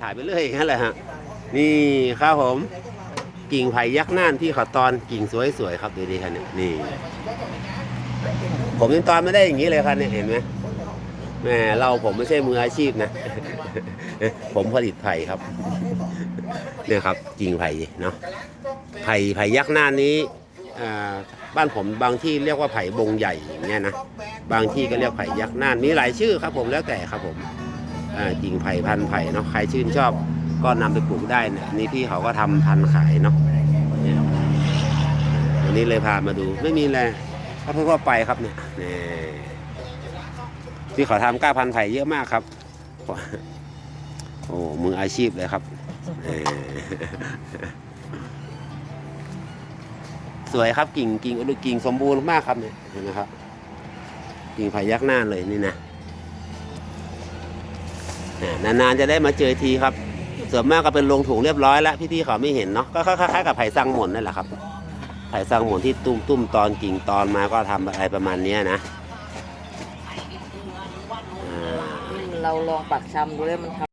ถ่ายไปเรื่อยอย่างนั้นแหละฮะนี่ครับผม กิ่งไผ่ยักษ์น่านที่เขาตอนกิ่งสวยๆครับดูดิครับเนี่ยนี่ ผมยังตอนไม่ได้อย่างนี้เลยครับเนี่ยเห็นไหมแหม่เราผมไม่ใช่มืออาชีพนะ ผมผลิตไผ่ครับเนี่ยครับกิ่งไผ่เนาะไผ่ไผ่ยักษ์น่านนี้บ้านผมบางที่เรียกว่าไผ่บงใหญ่อย่างเงี้ยนะบางที่ก็เรียกไผ่ยักษ์น่านมีหลายชื่อครับผมแล้วแต่ครับผม อ่ากิ่งไผ่พันไผ่เนาะใครชื่นชอบก็นำไปปลูกได้นะอันนี่พี่เขาก็ทำพันขายเนาะเนี่ยวันนี้เลยพามาดูไม่มีอะไรก็ทั่วๆไปครับเนี่ยนี่พี่เขาทำก้าพันไผ่เยอะมากครับ โอ้มืออาชีพเลยครับสวยครับกิ่งกิ่งอุดกิ่งสมบูรณ์มากครับเนี่ยเห็นไหมครับกิ่งไผ่ยักษ์หน้าเลยนี่นะ นานๆจะได้มาเจอทีครับส่วนมากก็เป็นลงถุงเรียบร้อยแล้วพี่ๆเขาไม่เห็นเนาะก็คล้ายๆกับไผ่ซังหมนนั่นแหละครับไผ่ซังหมนที่ตุ้มตุ้มๆตอนกิ่งตอนมาก็ทำอะไรประมาณเนี้นะเราลองปักชำดูเลยมันทำ